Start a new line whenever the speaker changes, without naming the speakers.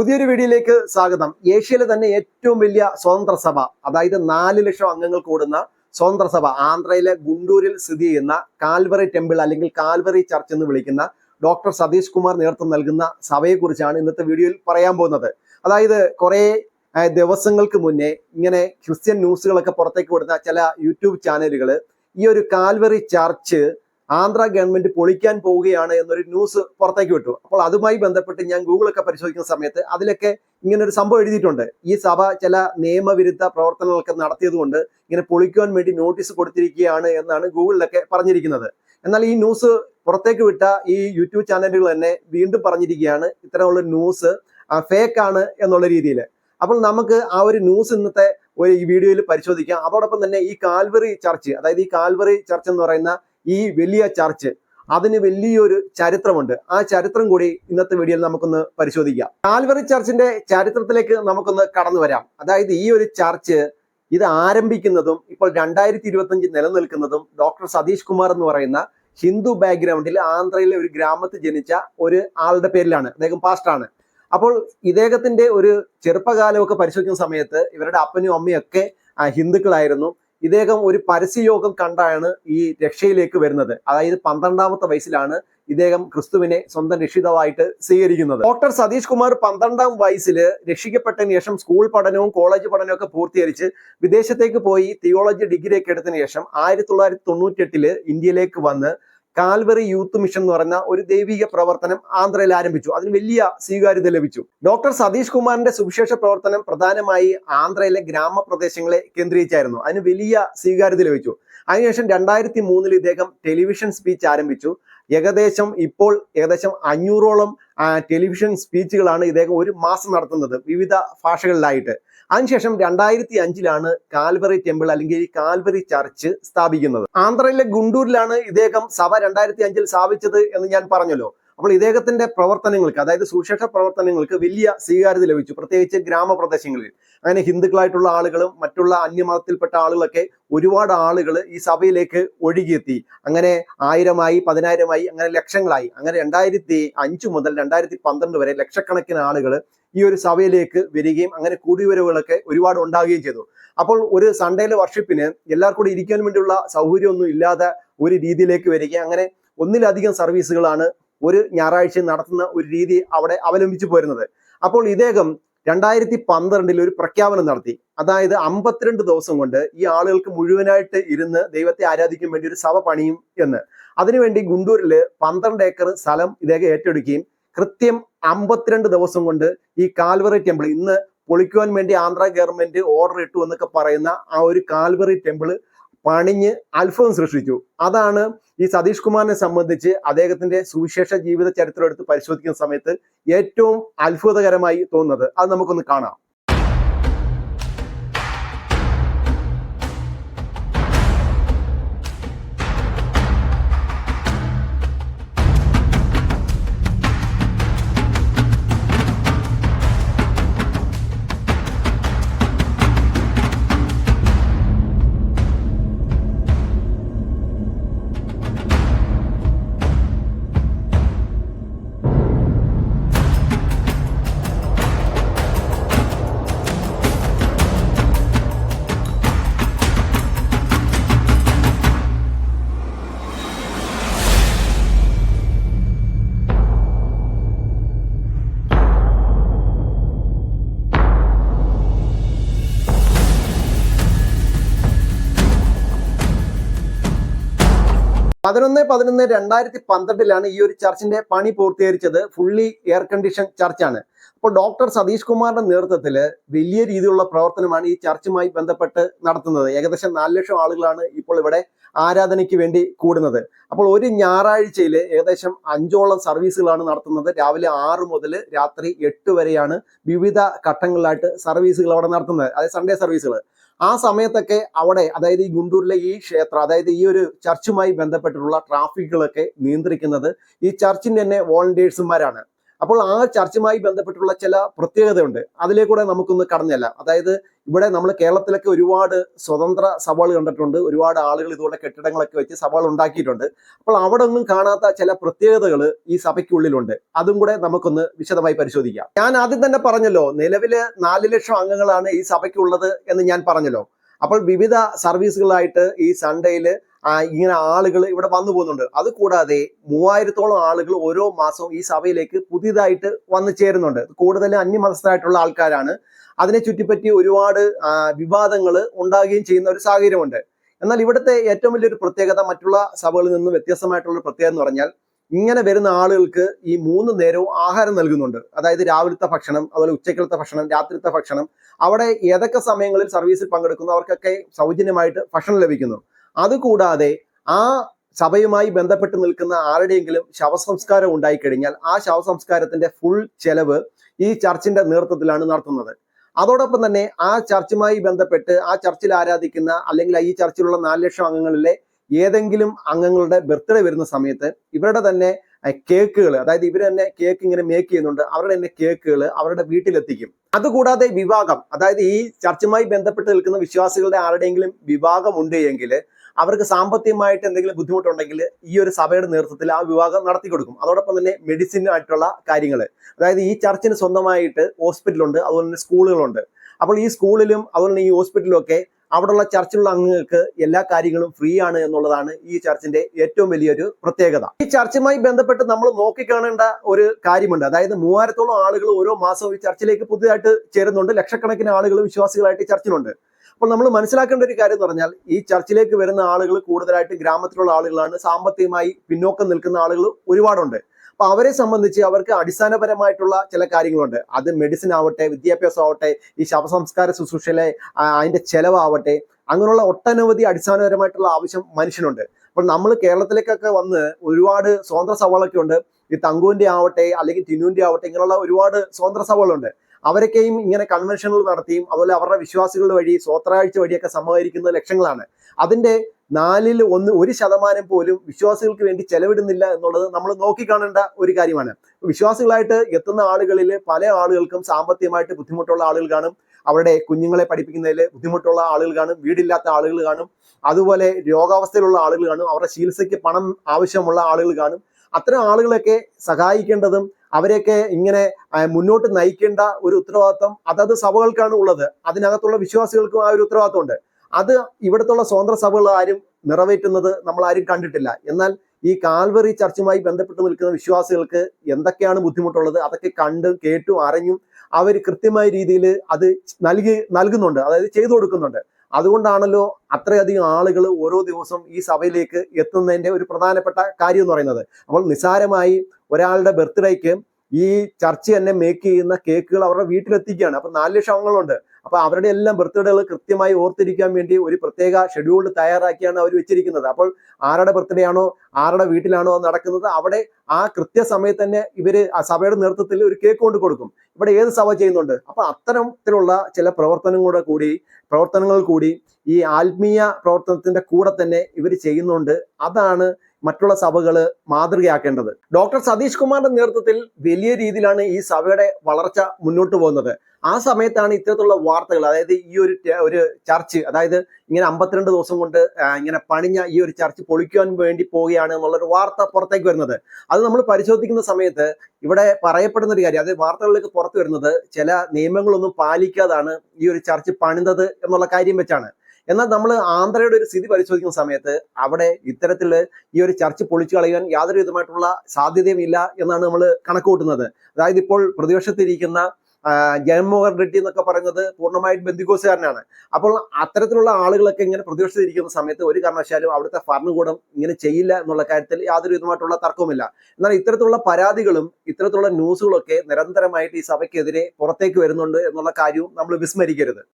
പുതിയൊരു വീഡിയോയിലേക്ക് സ്വാഗതം. ഏഷ്യയിലെ തന്നെ ഏറ്റവും വലിയ സ്വതന്ത്ര സഭ അതായത് നാല് ലക്ഷം അംഗങ്ങൾ കൂടുന്ന സ്വതന്ത്ര സഭ ആന്ധ്രയിലെ ഗുണ്ടൂരിൽ സ്ഥിതി ചെയ്യുന്ന കാൽവറി ടെമ്പിൾ അല്ലെങ്കിൽ കാൽവറി ചർച്ച് എന്ന് വിളിക്കുന്ന ഡോക്ടർ സതീഷ് കുമാർ നേതൃത്വം നൽകുന്ന സഭയെക്കുറിച്ചാണ് ഇന്നത്തെ വീഡിയോയിൽ പറയാൻ പോകുന്നത്. അതായത് കുറേ ദിവസങ്ങൾക്ക് മുന്നേ ഇങ്ങനെ ക്രിസ്ത്യൻ ന്യൂസുകളൊക്കെ പുറത്തേക്ക് വിടുന്ന ചില യൂട്യൂബ് ചാനലുകൾ ഈ ഒരു കാൽവറി ചർച്ച് ആന്ധ്ര ഗവൺമെന്റ് പൊളിക്കാൻ പോവുകയാണ് എന്നൊരു ന്യൂസ് പുറത്തേക്ക് വിട്ടു. അപ്പോൾ അതുമായി ബന്ധപ്പെട്ട് ഞാൻ ഗൂഗിളൊക്കെ പരിശോധിക്കുന്ന സമയത്ത് അതിലൊക്കെ ഇങ്ങനെ ഒരു സംഭവം എഴുതിയിട്ടുണ്ട്. ഈ സഭ ചില നിയമവിരുദ്ധ പ്രവർത്തനങ്ങളൊക്കെ നടത്തിയതുകൊണ്ട് ഇങ്ങനെ പൊളിക്കുവാൻ വേണ്ടി നോട്ടീസ് കൊടുത്തിരിക്കുകയാണ് എന്നാണ് ഗൂഗിളിലൊക്കെ പറഞ്ഞിരിക്കുന്നത്. എന്നാൽ ഈ ന്യൂസ് പുറത്തേക്ക് വിട്ട ഈ യൂട്യൂബ് ചാനലുകൾ തന്നെ വീണ്ടും പറഞ്ഞിരിക്കുകയാണ് ഇത്തരമുള്ള ന്യൂസ് ഫേക്ക് ആണ് എന്നുള്ള രീതിയിൽ അപ്പോൾ നമുക്ക് ആ ഒരു ന്യൂസ് ഇന്നത്തെ ഒരു ഈ വീഡിയോയിൽ പരിശോധിക്കാം. അതോടൊപ്പം തന്നെ ഈ കാൽവറി ചർച്ച് അതായത് ഈ കാൽവറി ചർച്ച് എന്ന് പറയുന്ന ഈ വലിയ ചർച്ച് അതിന് വലിയൊരു ചരിത്രമുണ്ട്. ആ ചരിത്രം കൂടി ഇന്നത്തെ വീഡിയോയിൽ നമുക്കൊന്ന് പരിശോധിക്കാം. കാൽവറി ചർച്ചിന്റെ ചരിത്രത്തിലേക്ക് നമുക്കൊന്ന് കടന്നു വരാം. അതായത് ഈ ഒരു ചർച്ച് ഇത് ആരംഭിക്കുന്നതും ഇപ്പോൾ രണ്ടായിരത്തി ഇരുപത്തി അഞ്ച് നിലനിൽക്കുന്നതും ഡോക്ടർ സതീഷ് കുമാർ എന്ന് പറയുന്ന ഹിന്ദു ബാക്ക്ഗ്രൗണ്ടിൽ ആന്ധ്രയിലെ ഒരു ഗ്രാമത്തിൽ ജനിച്ച ഒരു ആളുടെ പേരിലാണ്. അദ്ദേഹം പാസ്റ്റാണ് അപ്പോൾ ഇദ്ദേഹത്തിന്റെ ഒരു ചെറുപ്പകാലമൊക്കെ പരിശോധിക്കുന്ന സമയത്ത് ഇവരുടെ അപ്പനും അമ്മയും ഒക്കെ ഹിന്ദുക്കളായിരുന്നു. ഇദ്ദേഹം ഒരു പരസ്യയോഗം കണ്ടാണ് ഈ രക്ഷയിലേക്ക് വരുന്നത്. അതായത് പന്ത്രണ്ടാമത്തെ വയസ്സിലാണ് ഇദ്ദേഹം ക്രിസ്തുവിനെ സ്വന്തം രക്ഷിതാവായിട്ട് സ്വീകരിക്കുന്നത്. ഡോക്ടർ സതീഷ് കുമാർ പന്ത്രണ്ടാം വയസ്സിൽ രക്ഷിക്കപ്പെട്ടതിന് ശേഷം സ്കൂൾ പഠനവും കോളേജ് പഠനവും ഒക്കെ പൂർത്തീകരിച്ച് വിദേശത്തേക്ക് പോയി തിയോളജി ഡിഗ്രി ഒക്കെ എടുത്തതിന് ശേഷം ആയിരത്തി തൊള്ളായിരത്തി തൊണ്ണൂറ്റി ഇന്ത്യയിലേക്ക് വന്ന് കാൽവറി യൂത്ത് മിഷൻ എന്ന് പറയുന്ന ഒരു ദൈവിക പ്രവർത്തനം ആന്ധ്രയിൽ ആരംഭിച്ചു. അതിന് വലിയ സ്വീകാര്യത ലഭിച്ചു. ഡോക്ടർ സതീഷ് കുമാറിന്റെ സുവിശേഷ പ്രവർത്തനം പ്രധാനമായി ആന്ധ്രയിലെ ഗ്രാമപ്രദേശങ്ങളെ കേന്ദ്രീകരിച്ചായിരുന്നു. അതിന് വലിയ സ്വീകാര്യത ലഭിച്ചു. അതിനുശേഷം രണ്ടായിരത്തി മൂന്നിൽ ഇദ്ദേഹം ടെലിവിഷൻ സ്പീച്ച് ആരംഭിച്ചു. ഏകദേശം ഇപ്പോൾ ഏകദേശം അഞ്ഞൂറോളം ടെലിവിഷൻ സ്പീച്ചുകളാണ് ഇദ്ദേഹം ഒരു മാസം നടത്തുന്നത് വിവിധ ഭാഷകളിലായിട്ട്. അതിനുശേഷം രണ്ടായിരത്തി അഞ്ചിലാണ് കാൽവറി ടെമ്പിൾ അല്ലെങ്കിൽ കാൽവറി ചർച്ച് സ്ഥാപിക്കുന്നത്. ആന്ധ്രയിലെ ഗുണ്ടൂരിലാണ് ഇദ്ദേഹം സഭ രണ്ടായിരത്തി അഞ്ചിൽ സ്ഥാപിച്ചത് എന്ന് ഞാൻ പറഞ്ഞല്ലോ. അപ്പോൾ ഇദ്ദേഹത്തിന്റെ പ്രവർത്തനങ്ങൾക്ക് അതായത് സുശേഷ പ്രവർത്തനങ്ങൾക്ക് വലിയ സ്വീകാര്യത ലഭിച്ചു. പ്രത്യേകിച്ച് ഗ്രാമപ്രദേശങ്ങളിൽ. അങ്ങനെ ഹിന്ദുക്കളായിട്ടുള്ള ആളുകളും മറ്റുള്ള അന്യമതത്തിൽപ്പെട്ട ആളുകളൊക്കെ ഒരുപാട് ആളുകൾ ഈ സഭയിലേക്ക് ഒഴുകിയെത്തി. അങ്ങനെ ആയിരമായി പതിനായിരമായി അങ്ങനെ ലക്ഷങ്ങളായി. അങ്ങനെ രണ്ടായിരത്തി അഞ്ചു മുതൽ രണ്ടായിരത്തി പന്ത്രണ്ട് വരെ ലക്ഷക്കണക്കിന് ആളുകൾ ഈ ഒരു സഭയിലേക്ക് വരികയും അങ്ങനെ കൂടിവരവുകളൊക്കെ ഒരുപാട് ഉണ്ടാകുകയും ചെയ്തു. അപ്പോൾ ഒരു സൺഡേയിലെ വർഷിപ്പിന് എല്ലാവർക്കും കൂടി ഇരിക്കാൻ വേണ്ടിയുള്ള സൗകര്യമൊന്നും ഇല്ലാതെ ഒരു രീതിയിലേക്ക് വരികയും അങ്ങനെ ഒന്നിലധികം സർവീസുകളാണ് ഒരു ഞായറാഴ്ച നടത്തുന്ന ഒരു രീതി അവിടെ അവലംബിച്ചു പോരുന്നത്. അപ്പോൾ ഇദ്ദേഹം രണ്ടായിരത്തി പന്ത്രണ്ടിൽ ഒരു പ്രഖ്യാപനം നടത്തി. അതായത് അമ്പത്തിരണ്ട് ദിവസം കൊണ്ട് ഈ ആളുകൾക്ക് മുഴുവനായിട്ട് ഇരുന്ന് ദൈവത്തെ ആരാധിക്കാൻ വേണ്ടി ഒരു സഭ പണിയും എന്ന്. അതിനുവേണ്ടി ഗുണ്ടൂരിൽ പന്ത്രണ്ട് ഏക്കർ സ്ഥലം ഇദ്ദേഹം ഏറ്റെടുക്കുകയും കൃത്യം അമ്പത്തിരണ്ട് ദിവസം കൊണ്ട് ഈ കാൽവറി ടെമ്പിൾ ഇന്ന് പൊളിക്കുവാൻ വേണ്ടി ആന്ധ്ര ഗവൺമെന്റ് ഓർഡർ ഇട്ടു എന്നൊക്കെ പറയുന്ന ആ ഒരു കാൽവറി ടെമ്പിൾ പണിഞ്ഞ് അത്ഭുതം സൃഷ്ടിച്ചു. അതാണ് ഈ സതീഷ് കുമാറിനെ സംബന്ധിച്ച് അദ്ദേഹത്തിന്റെ സുവിശേഷ ജീവിത ചരിത്രം എടുത്ത് പരിശോധിക്കുന്ന സമയത്ത് ഏറ്റവും അത്ഭുതകരമായി തോന്നുന്നത്. അത് നമുക്കൊന്ന് കാണാം. പതിനൊന്ന് പതിനൊന്ന് രണ്ടായിരത്തി പന്ത്രണ്ടിലാണ് ഈ ഒരു ചർച്ചിന്റെ പണി പൂർത്തീകരിച്ചത്. ഫുള്ളി എയർ കണ്ടീഷൻ ചർച്ചാണ്. അപ്പോൾ ഡോക്ടർ സതീഷ് കുമാറിന്റെ നേതൃത്വത്തിൽ വലിയ രീതിയിലുള്ള പ്രവർത്തനമാണ് ഈ ചർച്ചുമായി ബന്ധപ്പെട്ട് നടത്തുന്നത്. ഏകദേശം നാല് ലക്ഷം ആളുകളാണ് ഇപ്പോൾ ഇവിടെ ആരാധനയ്ക്ക് വേണ്ടി കൂടുന്നത്. അപ്പോൾ ഒരു ഞായറാഴ്ചയിൽ ഏകദേശം അഞ്ചോളം സർവീസുകളാണ് നടത്തുന്നത്. രാവിലെ ആറ് മുതൽ രാത്രി എട്ട് വരെയാണ് വിവിധ ഘട്ടങ്ങളിലായിട്ട് സർവീസുകൾ അവിടെ നടത്തുന്നത്. അതായത് സൺഡേ സർവീസുകൾ ആ സമയത്തൊക്കെ അവിടെ അതായത് ഈ ഗുണ്ടൂരിലെ ഈ ക്ഷേത്രം അതായത് ഈ ഒരു ചർച്ചുമായി ബന്ധപ്പെട്ടിട്ടുള്ള ട്രാഫിക്കുകളൊക്കെ നിയന്ത്രിക്കുന്നത് ഈ ചർച്ചിന്റെ തന്നെ വോളണ്ടിയേഴ്സുമാരാണ്. അപ്പോൾ ആ ചർച്ചുമായി ബന്ധപ്പെട്ടുള്ള ചില പ്രത്യേകതയുണ്ട്. അതിലേക്കൂടെ നമുക്കൊന്ന് കടന്നല്ല അതായത് ഇവിടെ നമ്മൾ കേരളത്തിലൊക്കെ ഒരുപാട് സ്വതന്ത്ര സഭകൾ കണ്ടിട്ടുണ്ട്. ഒരുപാട് ആളുകൾ ഇതുപോലെ കെട്ടിടങ്ങളൊക്കെ വെച്ച് സഭകൾ ഉണ്ടാക്കിയിട്ടുണ്ട്. അപ്പോൾ അവിടെ ഒന്നും കാണാത്ത ചില പ്രത്യേകതകൾ ഈ സഭയ്ക്കുള്ളിലുണ്ട്. അതും കൂടെ നമുക്കൊന്ന് വിശദമായി പരിശോധിക്കാം. ഞാൻ ആദ്യം തന്നെ പറഞ്ഞല്ലോ നിലവിൽ നാല് ലക്ഷം അംഗങ്ങളാണ് ഈ സഭയ്ക്കുള്ളത് എന്ന് ഞാൻ പറഞ്ഞല്ലോ. അപ്പോൾ വിവിധ സർവീസുകളായിട്ട് ഈ സൺഡേയിൽ ഇങ്ങനെ ആളുകൾ ഇവിടെ വന്നു പോകുന്നുണ്ട്. അത് കൂടാതെ മൂവായിരത്തോളം ആളുകൾ ഓരോ മാസവും ഈ സഭയിലേക്ക് പുതിയതായിട്ട് വന്നു ചേരുന്നുണ്ട്. കൂടുതലും അന്യമതസ്ഥരായിട്ടുള്ള ആൾക്കാരാണ്. അതിനെ ചുറ്റിപ്പറ്റി ഒരുപാട് വിവാദങ്ങൾ ഉണ്ടാകുകയും ചെയ്യുന്ന ഒരു സാഹചര്യമുണ്ട്. എന്നാൽ ഇവിടുത്തെ ഏറ്റവും വലിയൊരു പ്രത്യേകത മറ്റുള്ള സഭകളിൽ നിന്നും വ്യത്യസ്തമായിട്ടുള്ള പ്രത്യേകത എന്ന് പറഞ്ഞാൽ ഇങ്ങനെ വരുന്ന ആളുകൾക്ക് ഈ മൂന്ന് നേരവും ആഹാരം നൽകുന്നുണ്ട്. അതായത് രാവിലത്തെ ഭക്ഷണം അതുപോലെ ഉച്ചക്കലത്തെ ഭക്ഷണം രാത്രിത്തെ ഭക്ഷണം. അവിടെ ഏതൊക്കെ സമയങ്ങളിൽ സർവീസിൽ പങ്കെടുക്കുന്നു? അവർക്കൊക്കെ സൗജന്യമായിട്ട് ഭക്ഷണം ലഭിക്കുന്നു. അതുകൂടാതെ ആ സഭയുമായി ബന്ധപ്പെട്ട് നിൽക്കുന്ന ആരുടെയെങ്കിലും ശവസംസ്കാരം ഉണ്ടായിക്കഴിഞ്ഞാൽ ആ ശവസംസ്കാരത്തിന്റെ ഫുൾ ചെലവ് ഈ ചർച്ചിന്റെ നേതൃത്വത്തിലാണ് നടത്തുന്നത്. അതോടൊപ്പം തന്നെ ആ ചർച്ചുമായി ബന്ധപ്പെട്ട് ആ ചർച്ചിൽ ആരാധിക്കുന്ന അല്ലെങ്കിൽ ഈ ചർച്ചിലുള്ള നാല് ലക്ഷം അംഗങ്ങളിലെ ഏതെങ്കിലും അംഗങ്ങളുടെ ബർത്ത്ഡേ വരുന്ന സമയത്ത് ഇവരുടെ തന്നെ കേക്കുകൾ അതായത് ഇവർ തന്നെ കേക്ക് ഇങ്ങനെ മേക്ക് ചെയ്യുന്നുണ്ട് അവരുടെ തന്നെ കേക്കുകൾ അവരുടെ വീട്ടിലെത്തിക്കും. അതുകൂടാതെ വിവാഹം അതായത് ഈ ചർച്ചുമായി ബന്ധപ്പെട്ട് നിൽക്കുന്ന വിശ്വാസികളുടെ ആരുടെയെങ്കിലും വിവാഹം ഉണ്ട് എങ്കിൽ അവർക്ക് സാമ്പത്തികമായിട്ട് എന്തെങ്കിലും ബുദ്ധിമുട്ടുണ്ടെങ്കിൽ ഈ ഒരു സഭയുടെ നേതൃത്വത്തിൽ ആ വിവാഹം നടത്തി കൊടുക്കും അതോടൊപ്പം തന്നെ മെഡിസിൻ ആയിട്ടുള്ള കാര്യങ്ങൾ അതായത് ഈ ചർച്ചിന് സ്വന്തമായിട്ട് ഹോസ്പിറ്റലുണ്ട് അതുപോലെ തന്നെ സ്കൂളുകളുണ്ട് അപ്പോൾ ഈ സ്കൂളിലും അതുപോലെ തന്നെ ഈ ഹോസ്പിറ്റലും ഒക്കെ അവിടെയുള്ള ചർച്ചിലുള്ള അംഗങ്ങൾക്ക് എല്ലാ കാര്യങ്ങളും ഫ്രീ ആണ് എന്നുള്ളതാണ് ഈ ചർച്ചിന്റെ ഏറ്റവും വലിയൊരു പ്രത്യേകത. ഈ ചർച്ചുമായി ബന്ധപ്പെട്ട് നമ്മൾ നോക്കിക്കാണേണ്ട ഒരു കാര്യമുണ്ട്. അതായത് മൂവായിരത്തോളം ആളുകൾ ഓരോ മാസവും ഈ ചർച്ചിലേക്ക് പുതിയതായിട്ട് ചേരുന്നുണ്ട്. ലക്ഷക്കണക്കിന് ആളുകൾ വിശ്വാസികളായിട്ട് ചർച്ചിലുണ്ട്. അപ്പോൾ നമ്മൾ മനസ്സിലാക്കേണ്ട ഒരു കാര്യം എന്ന് പറഞ്ഞാൽ ഈ ചർച്ചിലേക്ക് വരുന്ന ആളുകൾ കൂടുതലായിട്ട് ഗ്രാമത്തിലുള്ള ആളുകളാണ്. സാമ്പത്തികമായി പിന്നോക്കം നിൽക്കുന്ന ആളുകൾ ഒരുപാടുണ്ട്. അപ്പൊ അവരെ സംബന്ധിച്ച് അവർക്ക് അടിസ്ഥാനപരമായിട്ടുള്ള ചില കാര്യങ്ങളുണ്ട്. അത് മെഡിസിൻ ആവട്ടെ വിദ്യാഭ്യാസം ആവട്ടെ ഈ ശവസംസ്കാര ശുശ്രൂഷയിലെ അതിന്റെ ചെലവാവട്ടെ അങ്ങനെയുള്ള ഒട്ടനവധി അടിസ്ഥാനപരമായിട്ടുള്ള ആവശ്യം മനുഷ്യനുണ്ട്. അപ്പോൾ നമ്മൾ കേരളത്തിലേക്കൊക്കെ വന്ന് ഒരുപാട് സ്വതന്ത്ര സവാളൊക്കെ ഉണ്ട്. ഈ തങ്കുവിന്റെ ആവട്ടെ അല്ലെങ്കിൽ ടിനുവിന്റെ ആവട്ടെ ഇങ്ങനെയുള്ള ഒരുപാട് സ്വതന്ത്ര സഭകളുണ്ട് അവരൊക്കെയും ഇങ്ങനെ കൺവെൻഷനുകൾ നടത്തിയും അതുപോലെ അവരുടെ വിശ്വാസികളുടെ വഴി സ്വത്രാഴ്ച വഴിയൊക്കെ സമാഹരിക്കുന്ന ലക്ഷങ്ങളാണ്. അതിന്റെ നാലിൽ ഒന്ന് ഒരു ശതമാനം പോലും വിശ്വാസികൾക്ക് വേണ്ടി ചെലവിടുന്നില്ല എന്നുള്ളത് നമ്മൾ നോക്കിക്കാണേണ്ട ഒരു കാര്യമാണ്. വിശ്വാസികളായിട്ട് എത്തുന്ന ആളുകളിൽ പല ആളുകൾക്കും സാമ്പത്തികമായിട്ട് ബുദ്ധിമുട്ടുള്ള ആളുകൾ കാണും. അവരുടെ കുഞ്ഞുങ്ങളെ പഠിപ്പിക്കുന്നതിൽ ബുദ്ധിമുട്ടുള്ള ആളുകൾ കാണും. വീടില്ലാത്ത ആളുകൾ കാണും. അതുപോലെ രോഗാവസ്ഥയിലുള്ള ആളുകൾ കാണും. അവരുടെ ചികിത്സയ്ക്ക് പണം ആവശ്യമുള്ള ആളുകൾ കാണും. അത്തരം ആളുകളെയൊക്കെ സഹായിക്കേണ്ടതും അവരെയൊക്കെ ഇങ്ങനെ മുന്നോട്ട് നയിക്കേണ്ട ഒരു ഉത്തരവാദിത്വം അതത് സഭകൾക്കാണ് ഉള്ളത്. അതിനകത്തുള്ള വിശ്വാസികൾക്കും ആ ഒരു ഉത്തരവാദിത്വം അത് ഇവിടത്തുള്ള സ്വതന്ത്ര സഭകൾ ആരും നിറവേറ്റുന്നത് നമ്മൾ ആരും കണ്ടിട്ടില്ല. എന്നാൽ ഈ കാൽവറി ചർച്ചുമായി ബന്ധപ്പെട്ട് നിൽക്കുന്ന വിശ്വാസികൾക്ക് എന്തൊക്കെയാണ് ബുദ്ധിമുട്ടുള്ളത് അതൊക്കെ കണ്ടും കേട്ടും അറിഞ്ഞും അവർ കൃത്യമായ രീതിയിൽ അത് നൽകി നൽകുന്നുണ്ട്. അതായത് ചെയ്തു കൊടുക്കുന്നുണ്ട്. അതുകൊണ്ടാണല്ലോ അത്രയധികം ആളുകൾ ഓരോ ദിവസം ഈ സഭയിലേക്ക് എത്തുന്നതിന്റെ ഒരു പ്രധാനപ്പെട്ട കാര്യം എന്ന് പറയുന്നത്. അപ്പോൾ നിസ്സാരമായി ഒരാളുടെ ബർത്ത്ഡേക്ക് ഈ ചർച്ച് തന്നെ മേക്ക് ചെയ്യുന്ന കേക്കുകൾ അവരുടെ വീട്ടിലെത്തിക്കുകയാണ്. അപ്പൊ നാല് ലക്ഷം അംഗങ്ങളുണ്ട് അപ്പൊ അവരുടെ എല്ലാം ബർത്ത്ഡേകൾ കൃത്യമായി ഓർത്തിരിക്കാൻ വേണ്ടി ഒരു പ്രത്യേക ഷെഡ്യൂൾ തയ്യാറാക്കിയാണ് അവർ വെച്ചിരിക്കുന്നത്. അപ്പോൾ ആരുടെ ബർത്ത്ഡേ ആണോ ആരുടെ വീട്ടിലാണോ നടക്കുന്നത് അവിടെ ആ കൃത്യസമയത്ത് തന്നെ ഇവർ സഭയുടെ നേതൃത്വത്തിൽ ഒരു കേക്ക് കൊണ്ട് കൊടുക്കും. ഇവിടെ ഏത് സഭ ചെയ്യുന്നുണ്ട്? അപ്പൊ അത്തരത്തിലുള്ള ചില പ്രവർത്തനങ്ങളുടെ കൂടി പ്രവർത്തനങ്ങൾ കൂടി ഈ ആത്മീയ പ്രവർത്തനത്തിന്റെ കൂടെ തന്നെ ഇവർ ചെയ്യുന്നുണ്ട്. അതാണ് മറ്റുള്ള സഭകൾ മാതൃകയാക്കേണ്ടത്. ഡോക്ടർ സതീഷ് കുമാറിന്റെ നേതൃത്വത്തിൽ വലിയ രീതിയിലാണ് ഈ സഭയുടെ വളർച്ച മുന്നോട്ട് പോകുന്നത്. ആ സമയത്താണ് ഇത്തരത്തിലുള്ള വാർത്തകൾ അതായത് ഈ ഒരു ഒരു ചർച്ച് അതായത് ഇങ്ങനെ അമ്പത്തിരണ്ട് ദിവസം കൊണ്ട് ഇങ്ങനെ പണിഞ്ഞ ഈ ഒരു ചർച്ച് പൊളിക്കുവാൻ വേണ്ടി പോവുകയാണ് എന്നുള്ളൊരു വാർത്ത പുറത്തേക്ക് വരുന്നത്. അത് നമ്മൾ പരിശോധിക്കുന്ന സമയത്ത് ഇവിടെ പറയപ്പെടുന്ന ഒരു കാര്യം അതായത് വാർത്തകളിലേക്ക് പുറത്തു വരുന്നത് ചില നിയമങ്ങളൊന്നും പാലിക്കാതാണ് ഈ ഒരു ചർച്ച് പണിതത് എന്നുള്ള കാര്യം വെച്ചാണ്. എന്നാൽ നമ്മൾ ആന്ധ്രയുടെ ഒരു സ്ഥിതി പരിശോധിക്കുന്ന സമയത്ത് അവിടെ ഇത്തരത്തിൽ ഈ ഒരു ചർച്ച് പൊളിച്ചു കളയാൻ യാതൊരു വിധമായിട്ടുള്ള സാധ്യതയും ഇല്ല എന്നാണ് നമ്മൾ കണക്കുകൂട്ടുന്നത്. അതായത് ഇപ്പോൾ പ്രതിപക്ഷത്തിരിക്കുന്ന ആ, ജഗൻമോഹൻ റെഡ്ഡി എന്നൊക്കെ പറയുന്നത് പൂർണമായും ബന്ദിക്കോസുകാരനാണ് അപ്പോൾ അത്തരത്തിലുള്ള ആളുകളൊക്കെ ഇങ്ങനെ പ്രതിപക്ഷത്തിരിക്കുന്ന സമയത്ത് ഒരു കാരണവശാലും അവിടുത്തെ ഭരണകൂടം ഇങ്ങനെ ചെയ്യില്ല എന്നുള്ള കാര്യത്തിൽ യാതൊരു വിധമായിട്ടുള്ള തർക്കവുമില്ല. എന്നാൽ ഇത്തരത്തിലുള്ള പരാതികളും ഇത്തരത്തിലുള്ള ന്യൂസുകളൊക്കെ നിരന്തരമായിട്ട് ഈ സഭയ്ക്കെതിരെ പുറത്തേക്ക് വരുന്നുണ്ട് എന്നുള്ള കാര്യവും നമ്മൾ വിസ്മരിക്കരുത്.